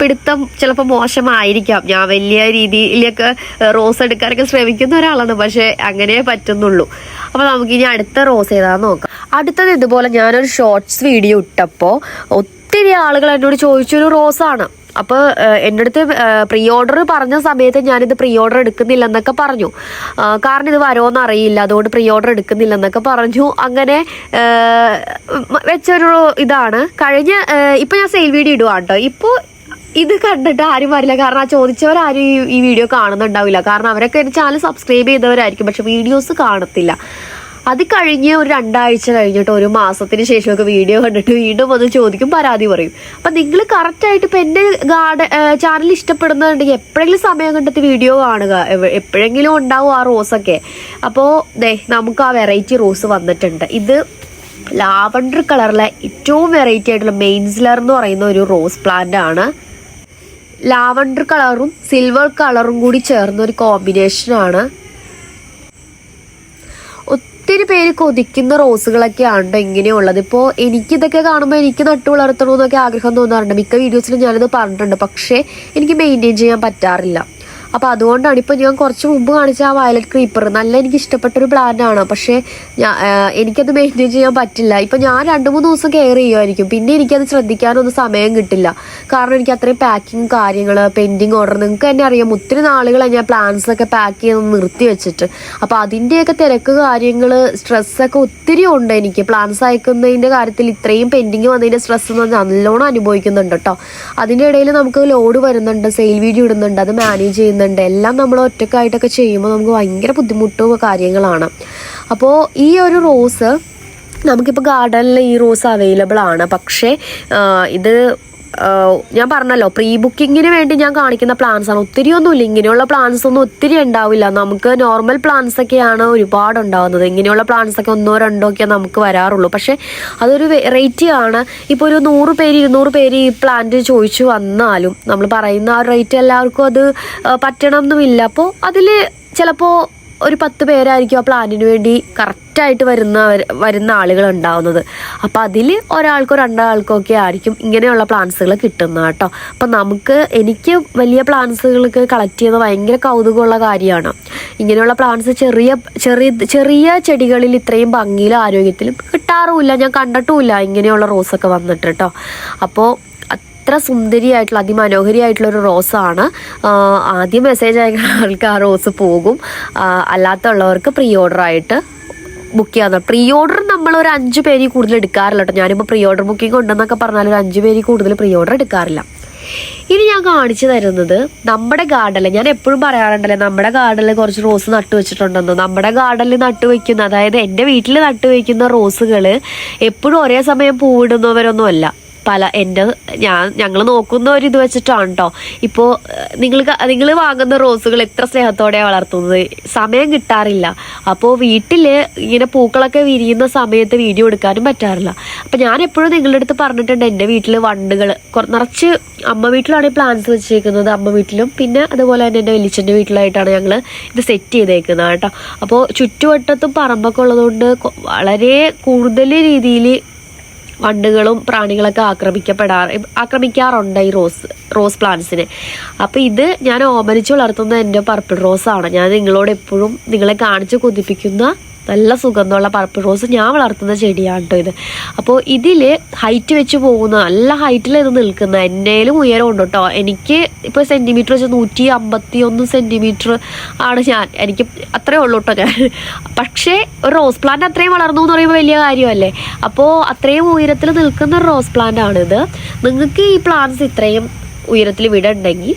പിടുത്തം ചിലപ്പോൾ മോശമായിരിക്കാം. ഞാൻ വലിയ രീതിയിലൊക്കെ റോസ് എടുക്കാനൊക്കെ ശ്രമിക്കുന്ന ഒരാളാണ്. പക്ഷേ അങ്ങനെ പറ്റുന്നുള്ളൂ. അപ്പോൾ നമുക്ക് ഇനി അടുത്ത റോസ് ഏതാന്ന് നോക്കാം. അടുത്തത് ഇതുപോലെ ഞാനൊരു ഷോർട്സ് വീഡിയോ ഇട്ടപ്പോൾ ഒത്തിരി ആളുകൾ എന്നോട് ചോദിച്ചൊരു റോസാണ്. അപ്പോൾ എന്റെ അടുത്ത് പ്രീ ഓർഡർ പറഞ്ഞ സമയത്ത് ഞാനിത് പ്രീ ഓർഡർ എടുക്കുന്നില്ലെന്നൊക്കെ പറഞ്ഞു. കാരണം ഇത് വരുമോന്ന് അറിയില്ല. അതുകൊണ്ട് പ്രീ ഓർഡർ എടുക്കുന്നില്ലെന്നൊക്കെ പറഞ്ഞു. അങ്ങനെ വെച്ചൊരു ഇതാണ്. കഴിഞ്ഞ ഇപ്പോൾ ഇപ്പൊ ഞാൻ സെയിൽ വീഡിയോ ഇടുവാണ് കേട്ടോ ഇപ്പോൾ ഇത് കണ്ടിട്ട് ആരും വരില്ല. കാരണം ആ ചോദിച്ചവരാരും ഈ വീഡിയോ കാണുന്നുണ്ടാവില്ല. കാരണം അവരൊക്കെ എന്റെ ചാനൽ സബ്സ്ക്രൈബ് ചെയ്തവരായിരിക്കും. പക്ഷെ വീഡിയോസ് കാണത്തില്ല. അത് കഴിഞ്ഞ് ഒരു രണ്ടാഴ്ച കഴിഞ്ഞിട്ട് ഒരു മാസത്തിന് ശേഷമൊക്കെ വീഡിയോ കണ്ടിട്ട് വീണ്ടും വന്ന് ചോദിക്കും പരാതി പറയും. അപ്പം നിങ്ങൾ കറക്റ്റായിട്ട് ഇപ്പം എന്റെ ഗാർഡൻ ചാനൽ ഇഷ്ടപ്പെടുന്നുണ്ടെങ്കിൽ എപ്പോഴെങ്കിലും സമയം കണ്ടെത്തി വീഡിയോ കാണുക. എപ്പോഴെങ്കിലും ഉണ്ടാവും ആ റോസൊക്കെ അപ്പോൾ ദേ നമുക്ക് ആ വെറൈറ്റി റോസ് വന്നിട്ടുണ്ട്. ഇത് ലാവണ്ടർ കളറിലെ ഏറ്റവും വെറൈറ്റി ആയിട്ടുള്ള മെയിൻസിലർ എന്ന് പറയുന്ന ഒരു റോസ് പ്ലാന്റ് ആണ്. ലാവണ്ടർ കളറും സിൽവർ കളറും കൂടി ചേർന്ന ഒരു കോമ്പിനേഷനാണ് ഒത്തിരി പേര് കൊതിക്കുന്ന റോസുകളൊക്കെയാണ് ഇങ്ങനെയുള്ളത്. ഇപ്പോൾ എനിക്കിതൊക്കെ കാണുമ്പോൾ എനിക്ക് നട്ടു വളർത്തണമെന്നൊക്കെ ആഗ്രഹം തോന്നാറുണ്ട്. മിക്ക വീഡിയോസിലും ഞാനത് പറഞ്ഞിട്ടുണ്ട്. പക്ഷേ എനിക്ക് മെയിന്റെയിൻ ചെയ്യാൻ പറ്റാറില്ല. അപ്പോൾ അതുകൊണ്ടാണ് ഇപ്പോൾ ഞാൻ കുറച്ച് മുമ്പ് കാണിച്ച ആ വയലറ്റ് ക്രീപ്പർ നല്ല എനിക്ക് ഇഷ്ടപ്പെട്ട ഒരു പ്ലാന്റ് ആണ്. പക്ഷേ ഞാൻ എനിക്കത് മെയിന്റെയിൻ ചെയ്യാൻ പറ്റില്ല. ഇപ്പൊ ഞാൻ രണ്ട് മൂന്ന് ദിവസം കെയർ ചെയ്യുമായിരിക്കും പിന്നെ എനിക്കത് ശ്രദ്ധിക്കാനൊന്നും സമയം കിട്ടില്ല. കാരണം എനിക്ക് അത്രയും പാക്കിങ് കാര്യങ്ങൾ പെൻഡിങ് ഓർഡർ നിങ്ങൾക്ക് തന്നെ അറിയാം. ഒത്തിരി നാളുകളെ ഞാൻ പ്ലാൻസ് ഒക്കെ പാക്ക് ചെയ്ത് നിർത്തി വെച്ചിട്ട്. അപ്പോൾ അതിന്റെയൊക്കെ തിരക്ക് കാര്യങ്ങൾ സ്ട്രെസ്സൊക്കെ ഒത്തിരി ഉണ്ട് എനിക്ക്. പ്ലാൻസ് അയക്കുന്നതിന്റെ കാര്യത്തിൽ ഇത്രയും പെൻഡിങ് വന്നതിന്റെ സ്ട്രെസ് എന്ന് പറഞ്ഞാൽ നല്ലോണം അനുഭവിക്കുന്നുണ്ട് കേട്ടോ അതിന്റെ ഇടയിൽ നമുക്ക് ലോഡ് വരുന്നുണ്ട് സെയിൽ വീഡിയോ ഇടുന്നുണ്ട് അത് മാനേജ് ചെയ്യുന്നുണ്ട്. എല്ലാം നമ്മൾ ഒറ്റക്കായിട്ടൊക്കെ ചെയ്യുമ്പോൾ നമുക്ക് ഭയങ്കര ബുദ്ധിമുട്ടും കാര്യങ്ങളാണ്. അപ്പോൾ ഈ ഒരു റോസ് നമുക്കിപ്പോൾ ഗാർഡനിൽ ഈ റോസ് അവൈലബിൾ ആണ്. പക്ഷേ ഇത് ഞാൻ പറഞ്ഞല്ലോ പ്രീ ബുക്കിങ്ങിന് വേണ്ടി ഞാൻ കാണിക്കുന്ന പ്ലാൻസ് ആണ്. ഒത്തിരി ഒന്നുമില്ല. ഇങ്ങനെയുള്ള പ്ലാൻസ് ഒന്നും ഒത്തിരി ഉണ്ടാവില്ല. നമുക്ക് നോർമൽ പ്ലാൻസ് ഒക്കെയാണ് ഒരുപാട് ഉണ്ടാവുന്നത്. ഇങ്ങനെയുള്ള പ്ലാൻസ് ഒക്കെ ഒന്നോ രണ്ടോ ഒക്കെ നമുക്ക് വരാറുള്ളൂ. പക്ഷേ അതൊരു വെറൈറ്റി ആണ്. ഇപ്പോൾ ഒരു നൂറ് പേര് ഇരുന്നൂറ് പേര് ഈ പ്ലാന്റ് ചോദിച്ചു വന്നാലും നമ്മൾ പറയുന്ന ആ റേറ്റ് എല്ലാവർക്കും അത് പറ്റണമെന്നുമില്ല അപ്പോൾ അതിൽ ചിലപ്പോൾ ഒരു പത്ത് പേരായിരിക്കും ആ പ്ലാനിന് വേണ്ടി കറക്റ്റായിട്ട് വരുന്ന വരുന്ന ആളുകൾ ഉണ്ടാവുന്നത്. അപ്പം അതിൽ ഒരാൾക്കോ രണ്ടാൾക്കോ ഒക്കെ ആയിരിക്കും ഇങ്ങനെയുള്ള പ്ലാന്റ്സുകൾ കിട്ടുന്നത് കേട്ടോ. അപ്പം നമുക്ക് എനിക്ക് വലിയ പ്ലാന്റ്സുകൾക്ക് കളക്ട് ചെയ്യുന്നത് ഭയങ്കര കൗതുകമുള്ള കാര്യമാണ്. ഇങ്ങനെയുള്ള പ്ലാന്റ്സ് ചെറിയ ചെറിയ ചെറിയ ചെടികളിൽ ഇത്രയും ഭംഗിയിലും ആരോഗ്യത്തിലും കിട്ടാറുമില്ല. ഞാൻ കണ്ടിട്ടുമില്ല ഇങ്ങനെയുള്ള റോസൊക്കെ വന്നിട്ട് കേട്ടോ. അപ്പോൾ അത്ര സുന്ദരിയായിട്ടുള്ള അതിമനോഹരിയായിട്ടുള്ള ഒരു റോസാണ് ആദ്യം മെസ്സേജ് അയക്കുന്ന ആൾക്ക് ആ റോസ് പോകും. അല്ലാത്തുള്ളവർക്ക് പ്രീ ഓർഡർ ആയിട്ട് ബുക്ക് ചെയ്യാൻ പ്രീ ഓർഡർ നമ്മൾ ഒരു അഞ്ച് പേര് കൂടുതൽ എടുക്കാറില്ല കേട്ടോ. ഞാനിപ്പോൾ പ്രീ ഓർഡർ ബുക്കിംഗ് ഉണ്ടെന്നൊക്കെ പറഞ്ഞാൽ ഒരു അഞ്ച് പേര് കൂടുതൽ പ്രീ ഓർഡർ എടുക്കാറില്ല. ഇനി ഞാൻ കാണിച്ചു തരുന്നത് നമ്മുടെ ഗാർഡനിൽ ഞാൻ എപ്പോഴും പറയാറുണ്ടല്ലേ നമ്മുടെ ഗാർഡനിൽ കുറച്ച് റോസ് നട്ടു വെച്ചിട്ടുണ്ടെന്ന്. നമ്മുടെ ഗാർഡനിൽ നട്ടു വെക്കുന്ന അതായത് എന്റെ വീട്ടിൽ നട്ടു വെക്കുന്ന റോസുകൾ എപ്പോഴും ഒരേ സമയം പൂവിടുന്നവരൊന്നും അല്ല. പല എന്റെ ഞാൻ ഞങ്ങൾ നോക്കുന്ന ഒരു ഇത് വെച്ചിട്ടാണ് കേട്ടോ ഇപ്പോൾ നിങ്ങൾ നിങ്ങൾ വാങ്ങുന്ന റോസുകൾ എത്ര സ്നേഹത്തോടെയാണ് വളർത്തുന്നത്? സമയം കിട്ടാറില്ല. അപ്പോൾ വീട്ടിൽ ഇങ്ങനെ പൂക്കളൊക്കെ വിരിയുന്ന സമയത്ത് വീഡിയോ എടുക്കാനും പറ്റാറില്ല. അപ്പം ഞാൻ എപ്പോഴും നിങ്ങളുടെ അടുത്ത് പറഞ്ഞിട്ടുണ്ട് എന്റെ വീട്ടിൽ വണ്ടുകൾ നിറച്ച് അമ്മ വീട്ടിലാണ് പ്ലാന്റ്സ് വെച്ചേക്കുന്നത് അമ്മ വീട്ടിലും. പിന്നെ അതുപോലെ തന്നെ എന്റെ വലിച്ചന്റെ വീട്ടിലായിട്ടാണ് ഞങ്ങൾ ഇത് സെറ്റ് ചെയ്തേക്കുന്നത് കേട്ടോ അപ്പോൾ ചുറ്റുവട്ടത്തും പറമ്പൊക്കെ ഉള്ളതുകൊണ്ട് വളരെ കൂടുതൽ രീതിയിൽ വണ്ടുകളും പ്രാണികളൊക്കെ ആക്രമിക്കപ്പെടാ ആക്രമിക്കാറുണ്ട് ഈ റോസ് റോസ് പ്ലാന്റ്സിനെ. അപ്പോൾ ഇത് ഞാൻ ഓമനിച്ച് വളർത്തുന്ന എന്റെ പർപ്പിൾ റോസാണ്. ഞാൻ നിങ്ങളോട് എപ്പോഴും നിങ്ങളെ കാണിച്ച് കൊതിപ്പിക്കുന്ന നല്ല സുഗന്ധമുള്ള പർപ്പിൾ റോസ് ഞാൻ വളർത്തുന്ന ചെടിയാണ് കേട്ടോ ഇത്. അപ്പോൾ ഇതിൽ ഹൈറ്റ് വെച്ച് പോകുന്ന നല്ല ഹൈറ്റിൽ ഇത് നിൽക്കുന്ന എന്നേലും ഉയരം ഉണ്ട് കേട്ടോ എനിക്ക് ഇപ്പോൾ സെന്റിമീറ്റർ വെച്ച് നൂറ്റി അമ്പത്തി ഒന്ന് സെന്റിമീറ്റർ ആണ് ഞാൻ. എനിക്ക് അത്രേ ഉള്ളൂ കേട്ടോ ഞാൻ. പക്ഷേ ഒരു റോസ് പ്ലാന്റ് അത്രയും വളർന്നു എന്ന് പറയുമ്പോൾ വലിയ കാര്യമല്ലേ? അപ്പോൾ അത്രയും ഉയരത്തിൽ നിൽക്കുന്ന ഒരു റോസ് പ്ലാന്റ് ആണിത് നിങ്ങൾക്ക് ഈ പ്ലാന്റ്സ് ഇത്രയും ഉയരത്തിൽ വിടണ്ടെങ്കിൽ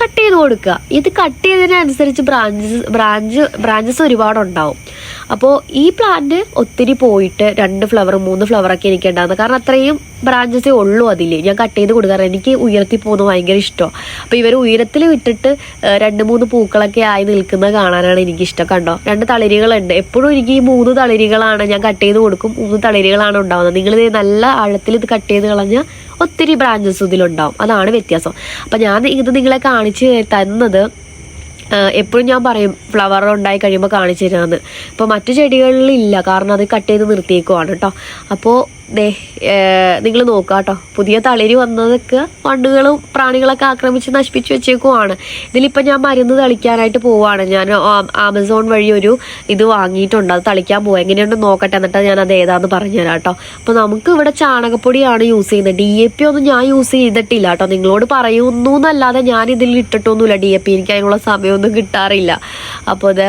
കട്ട് ചെയ്ത് കൊടുക്കുക. ഇത് കട്ട് ചെയ്തതിനനുസരിച്ച് ബ്രാഞ്ചസ് ബ്രാഞ്ച് ബ്രാഞ്ചസ് ഒരുപാടുണ്ടാവും. അപ്പോൾ ഈ പ്ലാന്റ് ഒത്തിരി പോയിട്ട് രണ്ട് ഫ്ലവർ മൂന്ന് ഫ്ലവറൊക്കെ എനിക്ക് ഉണ്ടാകുന്നത് കാരണം അത്രയും ബ്രാഞ്ചസേ ഉള്ളൂ അതിൽ ഞാൻ കട്ട് ചെയ്ത് കൊടുക്കാറ് എനിക്ക് ഉയർത്തി പോകുന്നത് ഭയങ്കര ഇഷ്ടമാണ് അപ്പോൾ ഇവർ ഉയരത്തിൽ വിട്ടിട്ട് രണ്ട് മൂന്ന് പൂക്കളൊക്കെ ആയി നിൽക്കുന്നത് കാണാനാണ് എനിക്കിഷ്ടം. കണ്ടോ? രണ്ട് തളിരികളുണ്ട്. എപ്പോഴും എനിക്ക് ഈ മൂന്ന് തളിരികളാണ് ഞാൻ കട്ട് ചെയ്ത് കൊടുക്കും. മൂന്ന് തളിരികളാണ് ഉണ്ടാവുന്നത്. നിങ്ങൾ നല്ല ആഴത്തിൽ ഇത് കട്ട് ചെയ്ത് കളഞ്ഞാൽ ഒത്തിരി ബ്രാഞ്ചസ് ഇതിലുണ്ടാവും. അതാണ് വ്യത്യാസം. അപ്പം ഞാൻ ഇത് നിങ്ങളെ കാണിച്ച് തന്നത് എപ്പോഴും ഞാൻ പറയും ഫ്ലവർ ഉണ്ടായി കഴിയുമ്പോൾ കാണിച്ചു തരാമെന്ന് ഇപ്പോൾ മറ്റു ചെടികളിൽ ഇല്ല കാരണം അത് കട്ട് ചെയ്ത് നിർത്തിയേക്കുവാണ് കേട്ടോ അപ്പോൾ ദേ നിങ്ങൾ നോക്കുക കേട്ടോ പുതിയ തളിരി വന്നതൊക്കെ പണ്ടുകളും പ്രാണികളൊക്കെ ആക്രമിച്ച് നശിപ്പിച്ച് വെച്ചേക്കുവാണ്. ഇതിലിപ്പോൾ ഞാൻ മരുന്ന് തളിക്കാനായിട്ട് പോവാണ്. ഞാൻ ആമസോൺ വഴി ഒരു ഇത് വാങ്ങിയിട്ടുണ്ട്. അത് തളിക്കാൻ പോവാം. എങ്ങനെയുണ്ട് നോക്കട്ടെ. എന്നിട്ട് ഞാൻ അത് ഏതാന്ന് പറഞ്ഞുതരാം കേട്ടോ അപ്പോൾ നമുക്ക് ഇവിടെ ചാണകപ്പൊടിയാണ് യൂസ് ചെയ്യുന്നത്. ഡി എ പി ഒന്നും ഞാൻ യൂസ് ചെയ്തിട്ടില്ല കേട്ടോ. നിങ്ങളോട് പറയുന്നു എന്നല്ലാതെ ഞാൻ ഇതിൽ ഇട്ടിട്ടൊന്നുമില്ല. ഡി എ പി എനിക്ക് അതിനുള്ള സമയമൊന്നും കിട്ടാറില്ല. അപ്പോൾ അത്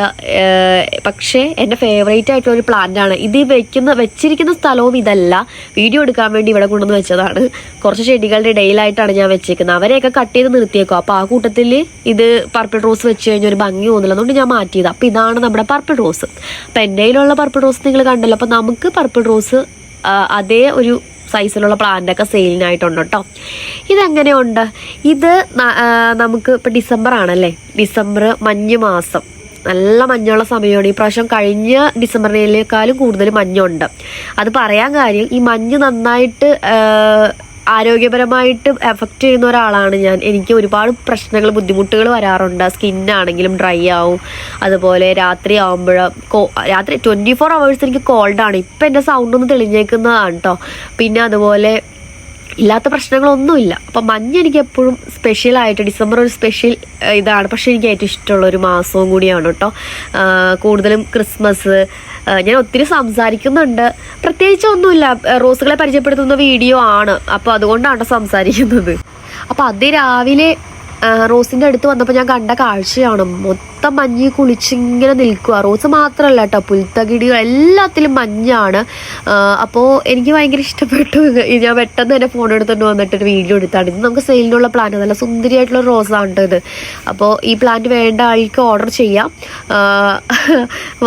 പക്ഷേ എന്റെ ഫേവറേറ്റ് ആയിട്ടുള്ള ഒരു പ്ലാന്റ് ആണ്. ഇത് വെക്കുന്ന വെച്ചിരിക്കുന്ന സ്ഥലവും ഇതല്ല. വീഡിയോ എടുക്കാൻ വേണ്ടി ഇവിടെ കൊണ്ടുവന്ന് വെച്ചതാണ്. കുറച്ച് ചെടികളുടെ ഇടയിലായിട്ടാണ് ഞാൻ വെച്ചേക്കുന്നത്. അവരെയൊക്കെ കട്ട് ചെയ്ത് നിർത്തിയേക്കും. അപ്പോൾ ആ കൂട്ടത്തിൽ ഇത് പർപ്പിൾ റോസ് വെച്ച് കഴിഞ്ഞാൽ ഒരു ഭംഗി തോന്നില്ല. അതുകൊണ്ട് ഞാൻ മാറ്റിയത്. അപ്പോൾ ഇതാണ് നമ്മുടെ പർപ്പിൾ റോസ് അപ്പോൾ എന്റെ കയ്യിലുള്ള പർപ്പിൾ റോസ് നിങ്ങൾ കണ്ടല്ലോ. അപ്പോൾ നമുക്ക് പർപ്പിൾ റോസ് അതേ ഒരു സൈസിലുള്ള പ്ലാന്റ് ഒക്കെ സെയിലിനായിട്ടുണ്ട് കേട്ടോ ഇതെങ്ങനെയുണ്ട്? ഇത് നമുക്ക് ഇപ്പം ഡിസംബർ ആണല്ലേ? ഡിസംബർ മഞ്ഞ് മാസം. നല്ല മഞ്ഞുള്ള സമയമാണ്. ഈ പ്രാവശ്യം കഴിഞ്ഞ ഡിസംബറിനേക്കാളും കൂടുതൽ മഞ്ഞുണ്ട്. അത് പറയാൻ കാര്യം ഈ മഞ്ഞ് നന്നായിട്ട് ആരോഗ്യപരമായിട്ട് എഫക്റ്റ് ചെയ്യുന്ന ഒരാളാണ് ഞാൻ. എനിക്ക് ഒരുപാട് പ്രശ്നങ്ങൾ ബുദ്ധിമുട്ടുകൾ വരാറുണ്ട്. സ്കിന്നാണെങ്കിലും ഡ്രൈ ആവും. അതുപോലെ രാത്രി ആവുമ്പോൾ രാത്രി ട്വന്റി ഫോർ അവേഴ്സ് എനിക്ക് കോൾഡാണ് ഇപ്പം എന്റെ സൗണ്ട് ഒന്ന് തെളിഞ്ഞേക്കുന്നതാണ് കേട്ടോ പിന്നെ അതുപോലെ ഇല്ലാത്ത പ്രശ്നങ്ങളൊന്നുമില്ല. അപ്പം മഞ്ഞ് എനിക്ക് എപ്പോഴും സ്പെഷ്യൽ ആയിട്ട് ഡിസംബർ ഒരു സ്പെഷ്യൽ ഇതാണ്. പക്ഷേ എനിക്ക് ഏറ്റവും ഇഷ്ടമുള്ള ഒരു മാസവും കൂടിയാണ് കേട്ടോ. കൂടുതലും ക്രിസ്മസ് ഞാൻ ഒത്തിരി സംസാരിക്കുന്നുണ്ട്. പ്രത്യേകിച്ച് ഒന്നുമില്ല. റോസുകളെ പരിചയപ്പെടുത്തുന്ന വീഡിയോ ആണ്. അപ്പോൾ അതുകൊണ്ടാണ് സംസാരിക്കുന്നത്. അപ്പോൾ അതിരാവിലെ റോസിന്റെ അടുത്ത് വന്നപ്പോൾ ഞാൻ കണ്ട കാഴ്ചയാണ്. മൊത്തം മഞ്ഞ് കുളിച്ചിങ്ങനെ നിൽക്കുക റോസ് മാത്രമല്ല കേട്ടോ പുൽത്തകിടികൾ എല്ലാത്തിലും മഞ്ഞാണ്. അപ്പോൾ എനിക്ക് ഭയങ്കര ഇഷ്ടപ്പെട്ടു. ഞാൻ പെട്ടെന്ന് തന്നെ ഫോൺ എടുത്തുകൊണ്ട് വന്നിട്ട് ഒരു വീഡിയോ എടുത്താണ്. ഇത് നമുക്ക് സെയിലിനുള്ള പ്ലാന്റ് നല്ല സുന്ദരിയായിട്ടുള്ള റോസാണ് ഇത്. അപ്പോൾ ഈ പ്ലാന്റ് വേണ്ട ആൾക്ക് ഓർഡർ ചെയ്യാം.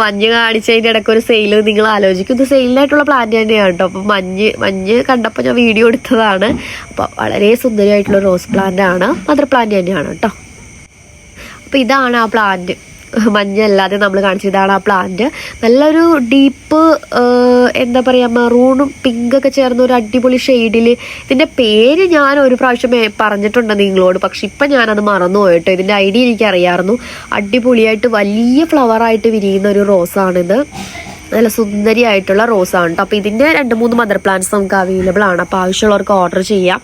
മഞ്ഞ് കാണിച്ചതിന്റെ ഇടയ്ക്ക് ഒരു സെയിൽ നിങ്ങൾ ആലോചിക്കും. ഇത് സെയിലിനായിട്ടുള്ള പ്ലാന്റ് തന്നെയാണ് കേട്ടോ അപ്പോൾ മഞ്ഞ് മഞ്ഞ് കണ്ടപ്പോൾ ഞാൻ വീഡിയോ എടുത്തതാണ്. അപ്പോൾ വളരെ സുന്ദരിയായിട്ടുള്ള റോസ് പ്ലാന്റ് ആണ്. മദർ പ്ലാന്റ് തന്നെയാണ് കേട്ടോ. അപ്പോൾ ഇതാണ് ആ പ്ലാന്റ് മഞ്ഞല്ലാതെ നമ്മൾ കാണിച്ചത് ഇതാണ് ആ പ്ലാന്റ് നല്ലൊരു ഡീപ്പ് എന്താ പറയുക മെറൂണും പിങ്കൊക്കെ ചേർന്ന ഒരു അടിപൊളി ഷെയ്ഡിൽ ഇതിന്റെ പേര് ഞാൻ ഒരു പ്രാവശ്യം പറഞ്ഞിട്ടുണ്ട് നിങ്ങളോട് പക്ഷെ ഇപ്പം ഞാനത് മറന്നു പോയിട്ടോ. ഇതിന്റെ ഐഡിയ എനിക്ക് അറിയാമായിരുന്നു അടിപൊളിയായിട്ട് വലിയ ഫ്ലവറായിട്ട് വിരിയുന്ന ഒരു റോസാണിത് നല്ല സുന്ദരിയായിട്ടുള്ള റോസാണ് കേട്ടോ. അപ്പോൾ ഇതിന്റെ രണ്ട് മൂന്ന് മദർ പ്ലാന്റ്സ് നമുക്ക് അവൈലബിൾ ആണ്. അപ്പോൾ ആവശ്യമുള്ളവർക്ക് ഓർഡർ ചെയ്യാം.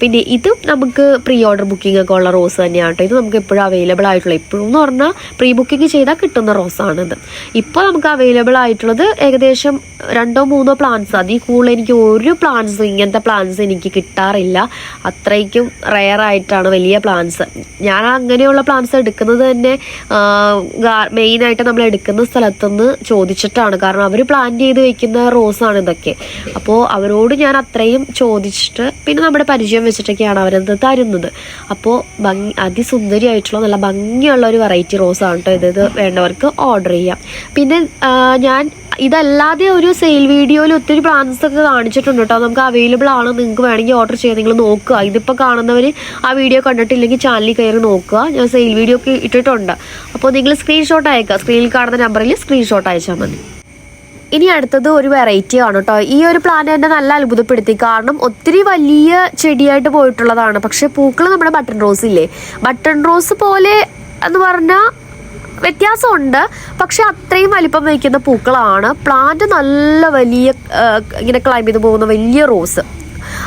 പിന്നെ ഇതും നമുക്ക് പ്രീ ഓർഡർ ബുക്കിംഗ് ഒക്കെ ഉള്ള റോസ് തന്നെയാണ് കേട്ടോ. ഇത് നമുക്ക് എപ്പോഴും അവൈലബിൾ ആയിട്ടുള്ള. ഇപ്പോഴും എന്ന് പറഞ്ഞാൽ പ്രീ ബുക്കിംഗ് ചെയ്താൽ കിട്ടുന്ന റോസാണിത് ഇപ്പോൾ നമുക്ക് അവൈലബിൾ ആയിട്ടുള്ളത് ഏകദേശം രണ്ടോ മൂന്നോ പ്ലാന്റ്സ് അതിൽ കൂടുതൽ എനിക്ക് ഒരു പ്ലാന്റ്സും ഇങ്ങനത്തെ പ്ലാന്റ്സ് എനിക്ക് കിട്ടാറില്ല. അത്രയ്ക്കും റെയർ ആയിട്ടാണ് വലിയ പ്ലാന്റ്സ് ഞാൻ അങ്ങനെയുള്ള പ്ലാന്റ്സ് എടുക്കുന്നത് തന്നെ മെയിനായിട്ട് നമ്മൾ എടുക്കുന്ന സ്ഥലത്തുനിന്ന് ചോദിച്ചിട്ടാണ് കാരണം അവർ പ്ലാൻ ചെയ്ത് വെക്കുന്ന റോസാണ് ഇതൊക്കെ. അപ്പോൾ അവരോട് ഞാൻ അത്രയും ചോദിച്ചിട്ട് പിന്നെ നമ്മുടെ പരിചയം വെച്ചിട്ടൊക്കെയാണ് അവരത് തരുന്നത്. അപ്പോൾ ഭംഗി അതിസുന്ദരിയായിട്ടുള്ള നല്ല ഭംഗിയുള്ള ഒരു വെറൈറ്റി റോസാണ് കേട്ടോ ഇത്. ഇത് വേണ്ടവർക്ക് ഓർഡർ ചെയ്യാം. പിന്നെ ഞാൻ ഇതല്ലാതെ ഒരു സെയിൽ വീഡിയോയിൽ ഒത്തിരി പ്ലാൻസ് ഒക്കെ കാണിച്ചിട്ടുണ്ട് കേട്ടോ നമുക്ക് അവൈലബിൾ ആണ്. നിങ്ങൾക്ക് വേണമെങ്കിൽ ഓർഡർ ചെയ്യാം നിങ്ങൾ നോക്കുക. ഇതിപ്പോൾ കാണുന്നവർ ആ വീഡിയോ കണ്ടിട്ടില്ലെങ്കിൽ ചാനലിൽ കയറി നോക്കുക. ഞാൻ സെയിൽ വീഡിയോ ഒക്കെ ഇട്ടിട്ടുണ്ട്. അപ്പോൾ നിങ്ങൾ സ്ക്രീൻഷോട്ട് അയക്കുക. സ്ക്രീനിൽ കാണുന്ന നമ്പറിൽ സ്ക്രീൻഷോട്ട് അയച്ചാൽ മതി. ഇനി അടുത്തത് ഒരു വെറൈറ്റി ആണ് കേട്ടോ. ഈ ഒരു പ്ലാന്റ് എന്നെ നല്ല അത്ഭുതപ്പെടുത്തി. കാരണം ഒത്തിരി വലിയ ചെടിയായിട്ട് പോയിട്ടുള്ളതാണ്. പക്ഷെ പൂക്കൾ നമ്മുടെ ബട്ടൺ റോസ് ഇല്ലേ? ബട്ടൺ റോസ് പോലെ എന്ന് പറഞ്ഞാൽ വ്യത്യാസമുണ്ട്. പക്ഷെ അത്രയും വലിപ്പം വയ്ക്കുന്ന പൂക്കളാണ്. പ്ലാന്റ് നല്ല വലിയ ഇങ്ങനെ ക്ലൈം ചെയ്ത് പോകുന്ന വലിയ റോസ്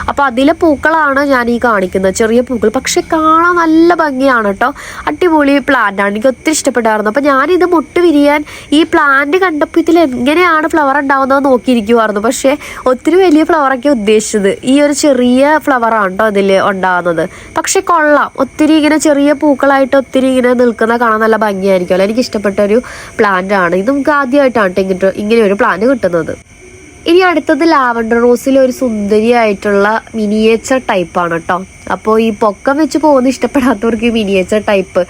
അപ്പോൾ അതിലെ പൂക്കളാണ് ഞാൻ ഈ കാണിക്കുന്നത്. ചെറിയ പൂക്കൾ. പക്ഷെ കാണാൻ നല്ല ഭംഗിയാണ് കേട്ടോ അടിപൊളി പ്ലാന്റ് ആണ്. എനിക്ക് ഒത്തിരി ഇഷ്ടപ്പെട്ടായിരുന്നു. അപ്പോൾ ഞാനിത് മുട്ട് വിരിയാൻ ഈ പ്ലാന്റ് കണ്ടപ്പോൾ ഇതിൽ എങ്ങനെയാണ് ഫ്ലവർ ഉണ്ടാവുന്നത് നോക്കിയിരിക്കുമായിരുന്നു പക്ഷേ ഒത്തിരി വലിയ ഫ്ലവറൊക്കെ ഉദ്ദേശിച്ചത്. ഈ ഒരു ചെറിയ ഫ്ലവറാണ് കേട്ടോ ഇതിൽ ഉണ്ടാകുന്നത് പക്ഷെ കൊള്ളാം. ഒത്തിരി ഇങ്ങനെ ചെറിയ പൂക്കളായിട്ട് ഒത്തിരി ഇങ്ങനെ നിൽക്കുന്ന കാണാൻ നല്ല ഭംഗിയായിരിക്കുമല്ലോ. എനിക്ക് ഇഷ്ടപ്പെട്ട ഒരു പ്ലാന്റ് ആണ്. ഇത് നമുക്ക് ആദ്യമായിട്ടാണ് ട്ടോ ഇങ്ങനെ ഇങ്ങനെ ഒരു പ്ലാന്റ് കിട്ടുന്നത്. ഇനി അടുത്തത് ലാവണ്ടർ റോസിൽ ഒരു സുന്ദരിയായിട്ടുള്ള മിനിയേച്ചർ ടൈപ്പാണ് കേട്ടോ അപ്പോൾ ഈ പൊക്കം വെച്ച് പോകുന്ന ഇഷ്ടപ്പെടാത്തവർക്ക് മിനിയേച്ചർ ടൈപ്പ്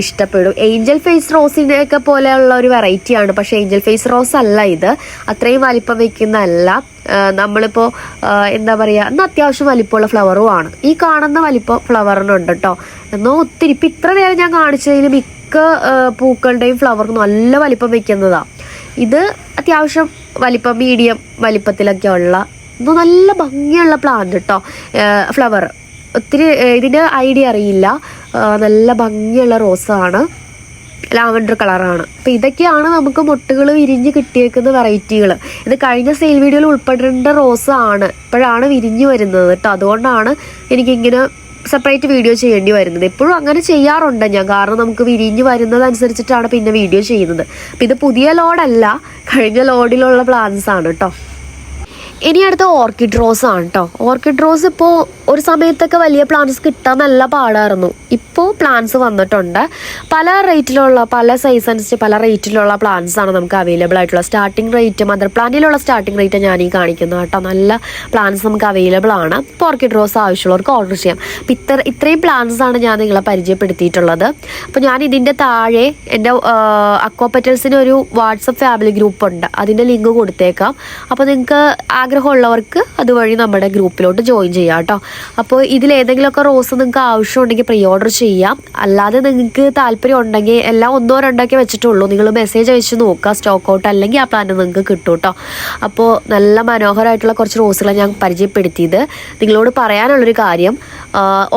ഇഷ്ടപ്പെടും. ഏഞ്ചൽ ഫേസ് റോസിനെയൊക്കെ പോലെയുള്ള ഒരു വെറൈറ്റിയാണ് പക്ഷേ ഏഞ്ചൽ ഫേസ് റോസ് അല്ല ഇത്. അത്രയും വലിപ്പം വയ്ക്കുന്നതല്ല. നമ്മളിപ്പോൾ എന്താ പറയുക എന്നാൽ അത്യാവശ്യം വലിപ്പമുള്ള ഫ്ലവറും ആണ്. ഈ കാണുന്ന വലിപ്പം ഫ്ലവറിനുണ്ട് കേട്ടോ എന്നാൽ ഒത്തിരി ഇപ്പം ഇത്ര നേരം ഞാൻ കാണിച്ചതിൽ മിക്ക പൂക്കളുടെയും ഫ്ലവർ നല്ല വലിപ്പം വയ്ക്കുന്നതാണ് ഇത് അത്യാവശ്യം വലിപ്പം മീഡിയം വലിപ്പത്തിലൊക്കെ ഉള്ള നല്ല ഭംഗിയുള്ള പ്ലാന്റ് കേട്ടോ ഫ്ലവർ ഒത്തിരി ഇതിന്റെ ഐഡിയ അറിയില്ല. നല്ല ഭംഗിയുള്ള റോസാണ് ലാവൻഡർ കളറാണ് അപ്പം ഇതൊക്കെയാണ് നമുക്ക് മുട്ടുകൾ വിരിഞ്ഞ് കിട്ടിയേക്കുന്ന വെറൈറ്റികൾ ഇത് കഴിഞ്ഞ സെയിൽ വീഡിയോയിൽ ഉൾപ്പെടേണ്ട റോസ് ആണ്. ഇപ്പോഴാണ് വിരിഞ്ഞ് വരുന്നത് കേട്ടോ അതുകൊണ്ടാണ് എനിക്കിങ്ങനെ സെപ്പറേറ്റ് വീഡിയോ ചെയ്യേണ്ടി വരുന്നത്. എപ്പോഴും അങ്ങനെ ചെയ്യാറുണ്ട് ഞാൻ. കാരണം നമുക്ക് വിരിഞ്ഞ് വരുന്നതനുസരിച്ചിട്ടാണ് പിന്നെ വീഡിയോ ചെയ്യുന്നത്. അപ്പം ഇത് പുതിയ ലോഡല്ല. കഴിഞ്ഞ ലോഡിലുള്ള പ്ലാൻസ് ആണ് കേട്ടോ ഇനി അടുത്ത ഓർക്കിഡ് റോസ് ആണ് കേട്ടോ ഓർക്കിഡ് റോസ് ഇപ്പോൾ ഒരു സമയത്തൊക്കെ വലിയ പ്ലാന്റ്സ് കിട്ടാൻ നല്ല പാടായിരുന്നു. ഇപ്പോൾ പ്ലാന്റ്സ് വന്നിട്ടുണ്ട്. പല റേറ്റിലുള്ള പല സൈസ് അനുസരിച്ച് പല റേറ്റിലുള്ള പ്ലാന്റ്സ് ആണ് നമുക്ക് അവൈലബിൾ ആയിട്ടുള്ള സ്റ്റാർട്ടിംഗ് റേറ്റ് മദർ പ്ലാന്റിലുള്ള സ്റ്റാർട്ടിംഗ് റേറ്റ് ഞാൻ ഈ കാണിക്കുന്നത് കേട്ടോ. നല്ല പ്ലാന്റ്സ് നമുക്ക് അവൈലബിൾ ആണ്. പോർക്കിഡ് റോസ് ആവശ്യമുള്ളവർക്ക് ഓർഡർ ചെയ്യാം. അപ്പം ഇത്ര ഇത്രയും പ്ലാന്റ്സ് ആണ് ഞാൻ നിങ്ങളെ പരിചയപ്പെടുത്തിയിട്ടുള്ളത്. അപ്പോൾ ഞാൻ ഇതിന്റെ താഴെ എന്റെ അക്വാപെറ്റൽസിന് ഒരു വാട്സപ്പ് ഫാമിലി ഗ്രൂപ്പ് ഉണ്ട്. അതിന്റെ ലിങ്ക് കൊടുത്തേക്കാം. അപ്പോൾ നിങ്ങൾക്ക് ആഗ്രഹമുള്ളവർക്ക് അതുവഴി നമ്മുടെ ഗ്രൂപ്പിലോട്ട് ജോയിൻ ചെയ്യാം കേട്ടോ. അപ്പോൾ ഇതിൽ ഏതെങ്കിലുമൊക്കെ റോസ് നിങ്ങൾക്ക് ആവശ്യമുണ്ടെങ്കിൽ പ്രീ ഓർഡർ ചെയ്യാം. അല്ലാതെ നിങ്ങൾക്ക് താല്പര്യം ഉണ്ടെങ്കിൽ എല്ലാം ഒന്നോ രണ്ടോ ഒക്കെ വെച്ചിട്ടുള്ളൂ. നിങ്ങൾ മെസ്സേജ് അയച്ച് നോക്കുക സ്റ്റോക്ക് ഔട്ട് അല്ലെങ്കിൽ ആ പ്ലാന്റ് നിങ്ങൾക്ക് കിട്ടും കേട്ടോ അപ്പോൾ നല്ല മനോഹരമായിട്ടുള്ള കുറച്ച് റോസുകളെ ഞാൻ പരിചയപ്പെടുത്തിയത്. നിങ്ങളോട് പറയാനുള്ളൊരു കാര്യം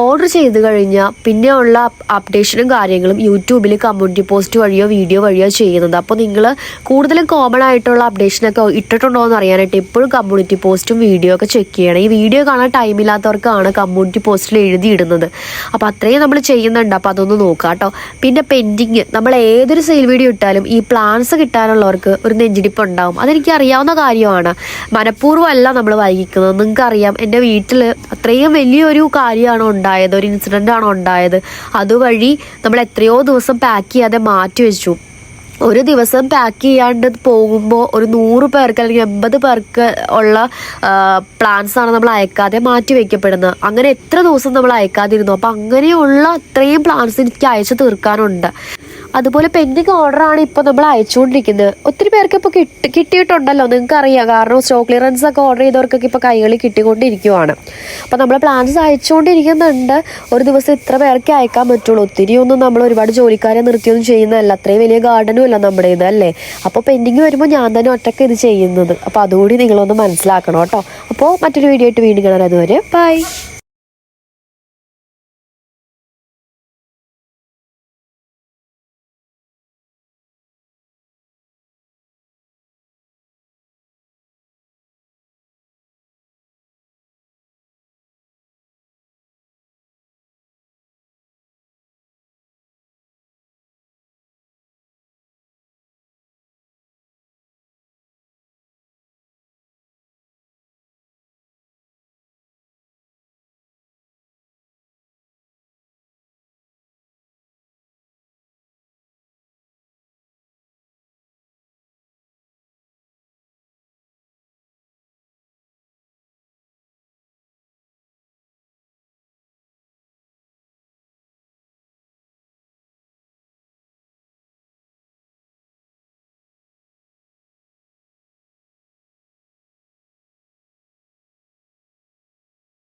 ഓർഡർ ചെയ്ത് കഴിഞ്ഞാൽ പിന്നെ ഉള്ള അപ്ഡേഷനും കാര്യങ്ങളും യൂട്യൂബിൽ കമ്മ്യൂണിറ്റി പോസ്റ്റ് വഴിയോ വീഡിയോ വഴിയോ ചെയ്യുന്നത് അപ്പോൾ നിങ്ങൾ കൂടുതലും കോമൺ ആയിട്ടുള്ള അപ്ഡേഷനൊക്കെ ഇട്ടിട്ടുണ്ടോ എന്ന് അറിയാനായിട്ട് എപ്പോഴും കമ്മ്യൂണിറ്റി പോസ്റ്റും വീഡിയോ ഒക്കെ ചെക്ക് ചെയ്യണം. ഈ വീഡിയോ കാണാൻ ടൈമില്ലാത്തവർക്കാണ് കമ്മ്യൂണിറ്റി പോസ്റ്റിൽ എഴുതിയിടുന്നത്. അപ്പോൾ അത്രയും നമ്മൾ ചെയ്യുന്നുണ്ട്. അപ്പോൾ അതൊന്ന് നോക്കാം കേട്ടോ പിന്നെ പെൻഡിങ് നമ്മൾ ഏതൊരു സെയിൽ വീഡിയോ ഇട്ടാലും ഈ പ്ലാൻസ് കിട്ടാനുള്ളവർക്ക് ഒരു നെഞ്ചിടിപ്പ് ഉണ്ടാവും അതെനിക്ക് അറിയാവുന്ന കാര്യമാണ്. മനഃപൂർവം അല്ല നമ്മൾ വൈകിക്കുന്നത്. നിങ്ങൾക്കറിയാം എന്റെ വീട്ടിൽ അത്രയും വലിയൊരു കാര്യമാണ് ഉണ്ടായത്. ഒരു ഇൻസിഡന്റ് ആണ് ഉണ്ടായത്. അതുവഴി നമ്മൾ എത്രയോ ദിവസം പാക്ക് ചെയ്യാതെ മാറ്റി വെച്ചു. ഒരു ദിവസം പാക്ക് ചെയ്യാണ്ട് പോകുമ്പോൾ ഒരു നൂറ് പേർക്ക് അല്ലെങ്കിൽ എൺപത് പേർക്ക് ഉള്ള പ്ലാൻസ് ആണ് നമ്മൾ അയക്കാതെ മാറ്റി വയ്ക്കപ്പെടുന്നത് അങ്ങനെ എത്ര ദിവസം നമ്മൾ അയക്കാതിരുന്നു. അപ്പം അങ്ങനെയുള്ള അത്രയും പ്ലാൻസ് എനിക്ക് അയച്ചു തീർക്കാനുണ്ട്. അതുപോലെ പെൻഡിങ് ഓർഡറാണ് ഇപ്പോൾ നമ്മൾ അയച്ചുകൊണ്ടിരിക്കുന്നത്. ഒത്തിരി പേർക്ക് ഇപ്പോൾ കിട്ടി കിട്ടിയിട്ടുണ്ടല്ലോ. നിങ്ങൾക്ക് അറിയാം കാരണം സ്റ്റോക്ക് ക്ലിയറൻസ് ഒക്കെ ഓർഡർ ചെയ്തവർക്കൊക്കെ ഇപ്പോൾ കൈകളിൽ കിട്ടിക്കൊണ്ടിരിക്കുവാണ്. അപ്പോൾ നമ്മൾ പ്ലാൻസ് അയച്ചുകൊണ്ടിരിക്കുന്നുണ്ട്. ഒരു ദിവസം ഇത്ര പേർക്ക് അയക്കാൻ പറ്റുള്ളൂ. ഒത്തിരി ഒന്നും നമ്മൾ ഒരുപാട് ജോലിക്കാരെ നിർത്തിയൊന്നും ചെയ്യുന്നതല്ല. അത്രയും വലിയ ഗാർഡനും അല്ല നമ്മുടെ ഇത് അല്ലേ? അപ്പോൾ പെൻഡിങ് വരുമ്പോൾ ഞാൻ തന്നെ ഒറ്റയ്ക്ക് ഇത് ചെയ്യുന്നത്. അപ്പോൾ അതുകൂടി നിങ്ങളൊന്ന് മനസ്സിലാക്കണം കേട്ടോ. അപ്പോൾ മറ്റൊരു വീഡിയോ ആയിട്ട് വീണ്ടും കാണാൻ അതുവരെ ബൈ